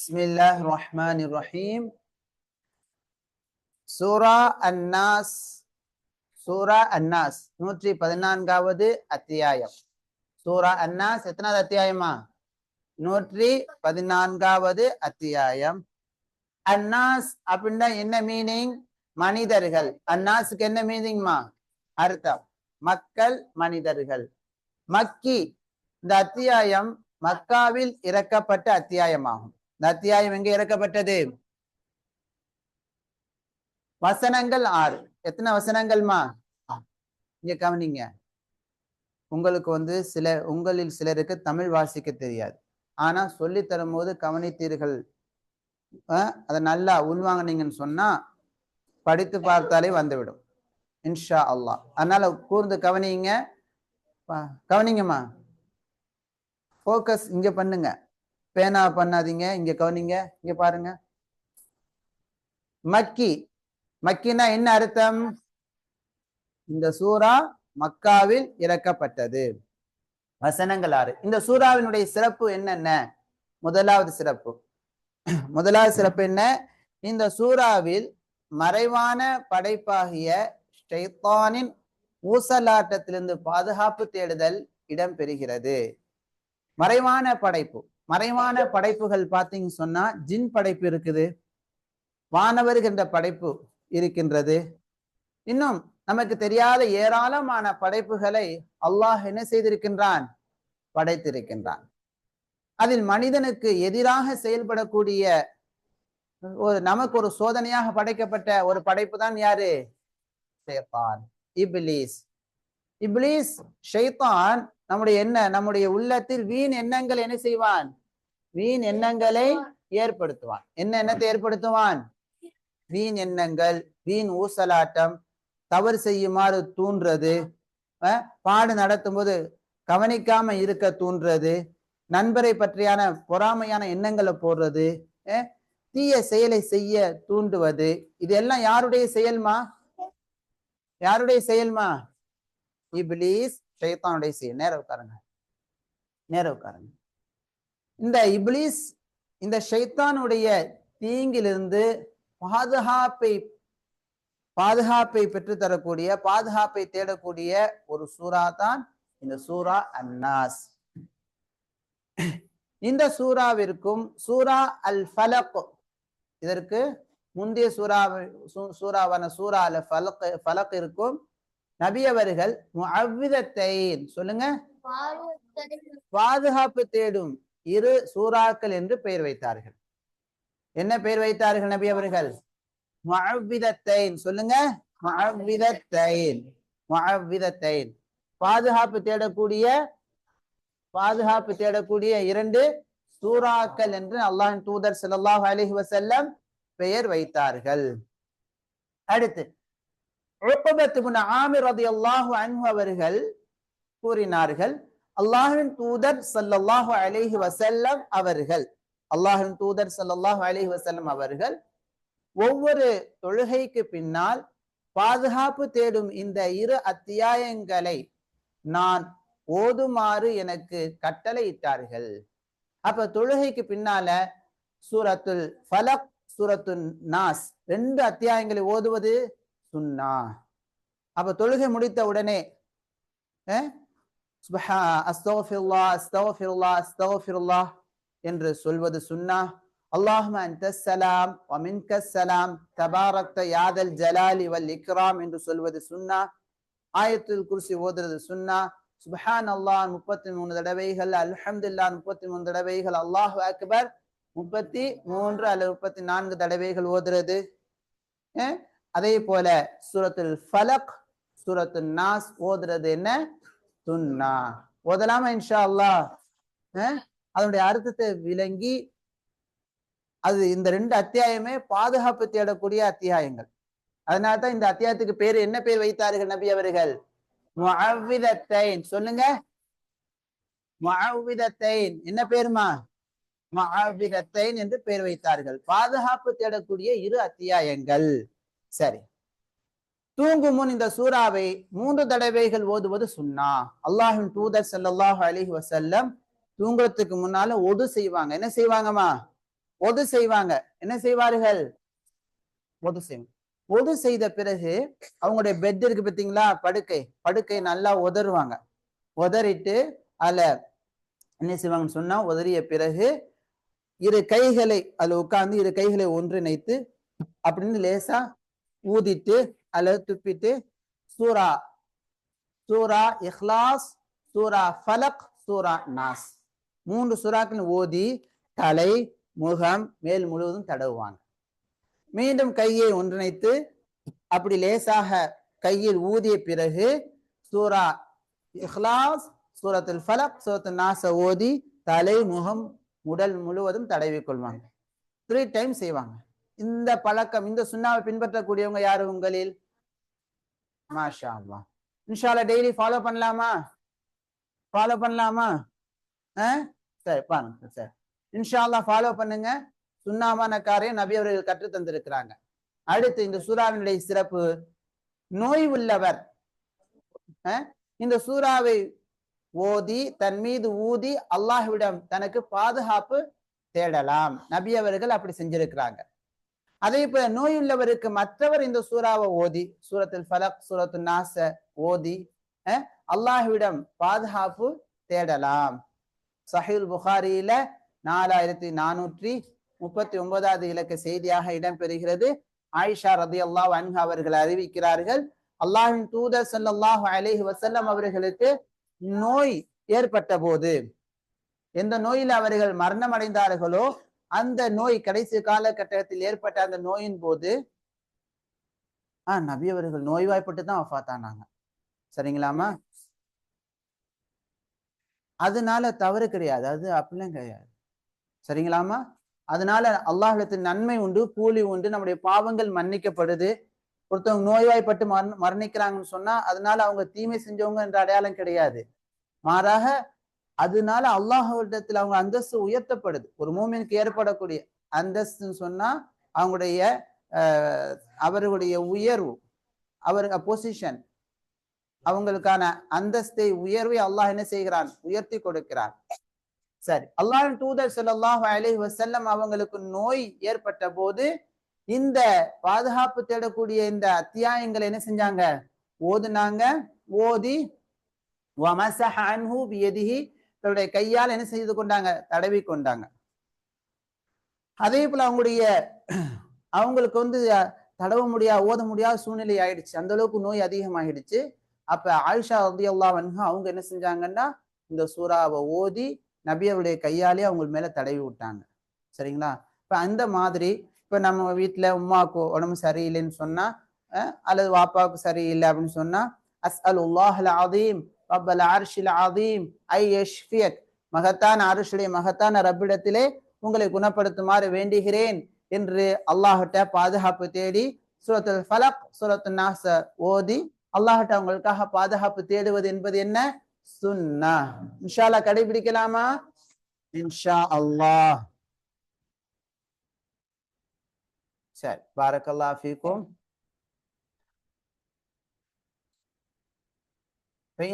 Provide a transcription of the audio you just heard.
பிஸ்மில்லாஹ் ரஹ்மான் ரஹீம் சூரா அன்னாஸ் சூரா அன்னாஸ் நூற்றி பதினான்காவது அத்தியாயம். சூரா அன்னாஸ் எத்தனாவது அத்தியாயமா? நூற்றி பதினான்காவது அத்தியாயம். அன்னாஸ் அப்படின்னா என்ன மீனிங் மனிதர்கள். அன்னாஸுக்கு என்ன மீனிங்மா அர்த்தம். மக்கள் மனிதர்கள். மக்கி. இந்த அத்தியாயம் மக்காவில் இறக்கப்பட்ட அத்தியாயமாகும். இந்த அத்தியாயம் எங்க இறக்கப்பட்டது? வசனங்கள் ஆறு. எத்தனை வசனங்கள்மா? இங்க கவனிங்க. உங்களுக்கு வந்து சில உங்களில் சிலருக்கு தமிழ் வாசிக்க தெரியாது. ஆனா சொல்லி தரும் போது கவனித்தீர்கள் அதை நல்லா உள்வாங்கினீங்கன்னு சொன்னா படித்து பார்த்தாலே வந்துவிடும். இன்ஷா அல்லாஹ். அதனால கூர்ந்து கவனிங்க. கவனிங்கம்மா. ஃபோக்கஸ் இங்க பண்ணுங்க. பேனா பண்ணாதீங்க. இங்க கவனிங்க. இங்க பாருங்க. மக்கி. மக்கினா என்ன அர்த்தம்? இந்த சூரா மக்காவில் இறக்கப்பட்டது. வசனங்கள் ஆறு. இந்த சூறாவினுடைய சிறப்பு என்னென்ன? முதலாவது சிறப்பு. முதலாவது சிறப்பு என்ன? இந்த சூறாவில் மறைவான படைப்பாகிய ஷைத்தானின் ஊசலாட்டத்திலிருந்து பாதுகாப்பு தேடுதல் இடம்பெறுகிறது. மறைவான படைப்பு. மறைவான படைப்புகள் பார்த்தீங்க சொன்னா ஜின் படைப்பு இருக்குது வானவர்கின்ற படைப்பு இருக்கின்றது. இன்னும் நமக்கு தெரியாத ஏராளமான படைப்புகளை அல்லாஹ் என்ன செய்திருக்கின்றான்? படைத்திருக்கின்றான். அதில் மனிதனுக்கு எதிராக செயல்படக்கூடிய ஒரு நமக்கு ஒரு சோதனையாக படைக்கப்பட்ட ஒரு படைப்பு தான் யாரு? ஷைத்தான் இப்லீஸ். இப்லீஸ் ஷைத்தான் நம்முடைய என்ன? நம்முடைய உள்ளத்தில் வீண் எண்ணங்கள் என்ன செய்வான்? வீண் எண்ணங்களை ஏற்படுத்துவான். என்ன எண்ணத்தை ஏற்படுத்துவான்? வீண் எண்ணங்கள் வீண் ஊசலாட்டம் தவறு செய்யுமாறு தூண்டுறது அஹ், பாடு நடத்தும் போது கவனிக்காம இருக்க தூண்டுறது நண்பரை பற்றியான பொறாமையான எண்ணங்களை போடுறது தீய செயலை செய்ய தூண்டுவது இது எல்லாம் யாருடைய செயல்மா? யாருடைய செயல்மா? இப்ளீஸ் ஷைத்தானுடைய செயல். நேர உட்காருங்க. நேர உட்காருங்க. இந்த இப்லீஸ் இந்த ஷைத்தானுடைய தீங்கிலிருந்து பாதுகாப்பை பாதுகாப்பை பெற்றுத்தரக்கூடிய பாதுகாப்பை தேடக்கூடிய ஒரு சூறா தான் இந்த சூரா அன்னாஸ் இந்த சூறாவிற்கும் சூரா அல் ஃபலக் இதற்கு முந்தைய சூறா சூறாவான சூரா அல் ஃபலக் ஃபலக் இருக்கும் நபி அவர்கள் முஅவ்விதத்தைன் சொல்லுங்க. பாதுகாப்பு தேடும். இரு சூறாக்கள் என்று பெயர் வைத்தார்கள். என்ன பெயர் வைத்தார்கள் நபி அவர்கள்? சொல்லுங்க. முஅவ்விதத்தைன். முஅவ்விதத்தைன். பாதுகாப்பு தேடக்கூடிய பாதுகாப்பு தேடக்கூடிய இரண்டு சூறாக்கள் என்று அல்லாஹின் தூதர் ஸல்லல்லாஹு அலைஹி வசல்லம் பெயர் வைத்தார்கள். அடுத்து உக்பத் இப்னு ஆமிர் ரலியல்லாஹு அவர்கள் கூறினார்கள் அல்லாஹின் தூதர் ஸல்லல்லாஹு அலைஹி வசல்லம் அவர்கள். அல்லாஹின் தூதர் ஸல்லல்லாஹு அலைஹி வசல்லம் அவர்கள் ஒவ்வொரு தொழுகைக்கு பின்னால் பாதுகாப்பு தேடும் இந்த இரு அத்தியாயங்களை நான் ஓதுமாறு எனக்கு கட்டளையிட்டார்கள். அப்ப தொழுகைக்கு பின்னால சூரத்துல் ஃபலக் சூரத்துல் நாஸ் ரெண்டு அத்தியாயங்களை ஓதுவது சுன்னா. அப்ப தொழுகை முடித்த உடனே சுபஹா அஸ்தோஃபில்லா அஸ்தோஃபில்லா அஸ்தோஃபில்லா என்று சொல்வது சுன்னா. அல்லாஹும அந்தலாம் ஒமின்கலாம் தபாரத்த யாதல் ஜலாலி வல் இக்ராம் என்று சொல்வது சுன்னா. ஆயத்துல் குர்சி ஓதுறது சுன்னா. சுபஹான் அல்லாஹ் முப்பத்தி மூணு தடவைகள். அல்ஹம்துல்லா முப்பத்தி மூணு தடவைகள். அல்லாஹ் அக்பர் முப்பத்தி மூன்று அல்லது முப்பத்தி நான்கு தடவைகள் ஓதுறது. அதே போல சூரத்துல் ஃபலக் சூரத்து நாஸ் ஓதுறது என்ன? துன்னா. ஓதலாமா இன்ஷா அல்லாஹ் அதனுடைய அர்த்தத்தை விளங்கி அது இந்த ரெண்டு அத்தியாயமே பாதுகாப்பு தேடக்கூடிய அத்தியாயங்கள். அதனால தான் இந்த அத்தியாயத்துக்கு பேர் என்ன பேர் வைத்தார்கள் நபி அவர்கள்? சொல்லுங்க. முஅவ்விதத்தைன். என்ன பேருமா? முஅவ்விதத்தைன் என்று பேர் வைத்தார்கள். பாதுகாப்பு தேடக்கூடிய இரு அத்தியாயங்கள். சரி. தூங்கும் முன் இந்த சூறாவை மூன்று தடவைகள் ஓதுவது சுன்னா அல்லாஹின் தூதர் சல்லாஹு அலிஹி வசல்லம் தூங்குறதுக்கு முன்னால ஒது செய்வாங்க. என்ன செய்வாங்கம்மா? ஒது செய்வாங்க. என்ன செய்வார்கள்? ஒது செய்வாங்க ஒது செய்த பிறகு அவங்களுடைய பெட் இருக்கு பார்த்தீங்களா? படுக்கை. படுக்கை நல்லா உதறுவாங்க. உதறிட்டு அதில் என்ன செய்வாங்கன்னு சொன்னா உதறிய பிறகு இரு கைகளை அதுல உட்கார்ந்து இரு கைகளை ஒன்றிணைத்து அப்படின்னு லேசா ஊதிட்டு அல்லது துப்பிட்டு சூரா. சூரா இஹ்லாஸ் சூரா ஃபலக் சூரா நாஸ். மூன்று சூறாக்கள் ஓதி தலை முகம் மேல் முழுவதும் தடவுவாங்க. மீண்டும் கையை ஒன்றிணைத்து அப்படி லேசாக கையில் ஊதிய பிறகு சூரா இஹ்லாஸ் சூரத்துல் ஃபலக் சூரத்து நாச ஓதி தலை முகம் உடல் முழுவதும் தடவி கொள்வாங்க. த்ரீ டைம் செய்வாங்க. இந்த பழக்கம் இந்த சுண்ணாவை பின்பற்றக்கூடியவங்க யார் உங்களில்? மாஷா அல்லாஹ் இன்ஷால்லா டெய்லி ஃபாலோ பண்ணலாமா? ஃபாலோ பண்ணலாமா? ஆ? சரி பாருங்க சரி. இன்ஷா ஃபாலோ பண்ணுங்க. சுண்ணாமான காரியம் நபி அவர்கள் கற்று தந்திருக்கிறாங்க. அடுத்து இந்த சூறாவினுடைய சிறப்பு நோய் உள்ளவர். இந்த சூறாவை ஓதி தன் மீது ஊதி அல்லாஹ்விடம் தனக்கு பாதுகாப்பு தேடலாம். நபி அவர்கள் அப்படி செஞ்சிருக்கிறாங்க. அதே போல நோயுள்ளவருக்கு மற்றவர் இந்த சூறாவை ஓதி சூரத்தில் ஃபலக் சூரத்து நாச ஓதி அஹ், அல்லாஹ்விடம் பாதுகாப்பு தேடலாம். சஹீல் புகாரியில நாலாயிரத்தி நானூற்றி முப்பத்தி ஒன்பதாவது இலக்க செய்தியாக இடம்பெறுகிறது. ஆயிஷா ரதி அல்லாஹ் அன்ஹு அவர்கள் அறிவிக்கிறார்கள் அல்லாஹின் தூதர் ஸல்லல்லாஹு அலேஹி வசல்லம் அவர்களுக்கு நோய் ஏற்பட்ட போது எந்த நோயில் அவர்கள் மரணம் அடைந்தார்களோ அந்த நோய் கடைசி காலகட்டத்தில் ஏற்பட்ட அந்த நோயின் போது ஆஹ் நபி அவர்கள் நோய்வாய்ப்பட்டு தான் வஃபாத்தானாங்க சரிங்களாமா அதனால தவறு கிடையாது. அது அப்படிலாம் கிடையாது. சரிங்களாமா அதனால அல்லாஹிடத்தில் நன்மை உண்டு கூலி உண்டு நம்முடைய பாவங்கள் மன்னிக்கப்படுது. ஒருத்தவங்க நோய்வாய்ப்பட்டு மரண மரணிக்கிறாங்கன்னு சொன்னா அதனால அவங்க தீமை செஞ்சவங்க என்ற அடையாளம் கிடையாது. மாறாக அதனால அல்லாஹ்விடத்தில் அவங்க அந்தஸ்து உயர்த்தப்படுது. ஒரு மூமினுக்கு ஏற்படக்கூடிய அந்தஸ்துன்னு சொன்னா அவங்களுடைய அஹ், அவர்களுடைய உயர்வு அவர் பொசிஷன் அவங்களுக்கான அந்தஸ்தை உயர்வை அல்லாஹ் என்ன செய்கிறான்? உயர்த்தி கொடுக்கிறான். சரி அல்லாஹின் தூதர் ஸல்லல்லாஹு அலி வசல்லம் அவங்களுக்கு நோய் ஏற்பட்ட போது இந்த பாதுகாப்பு தேடக்கூடிய இந்த அத்தியாயங்களை என்ன செஞ்சாங்க? ஓதுனாங்க. ஓதி தன்னுடைய கையால் என்ன செய்து கொண்டாங்க? தடவி கொண்டாங்க. அதே போல அவங்களுடைய அவங்களுக்கு வந்து தடவ முடியாது ஓத முடியாத சூழ்நிலை ஆயிடுச்சு. அந்த அளவுக்கு நோய் அதிகமாகிடுச்சு அப்ப ஆயிஷா ரலியல்லாஹு அன்ஹா அவங்க என்ன செஞ்சாங்கன்னா இந்த சூறாவை ஓதி நபி அவருடைய கையாலே அவங்க மேல தடவி விட்டாங்க. சரிங்களா? இப்ப அந்த மாதிரி இப்ப நம்ம வீட்டுல உமாவுக்கு உடம்பு சரியில்லைன்னு சொன்னா அஹ், அல்லது வாப்பாவுக்கு சரியில்லை அப்படின்னு சொன்னா அஸ் அல் உல்லாஹல் அதீம் ரப்பல் அர்ஷில் அதீம் ஐ யஷ்ஃபியக். மகத்தான அருஷுடைய மகத்தான ரப்பிடத்திலே உங்களை குணப்படுத்துமாறு வேண்டுகிறேன் என்று அல்லாஹிட்ட பாதுகாப்பு தேடி சூரத்துல் ஃபலக் சூரத்துல் நாச ஓதி அல்லாஹிட்ட உங்களுக்காக பாதுகாப்பு தேடுவது என்பது என்ன? சுன்னா. இன்ஷா கடைபிடிக்கலாமா? இன்ஷா அல்லாஹ் சரி பாரக்கல்லாஹ் ஃபீக்கும்.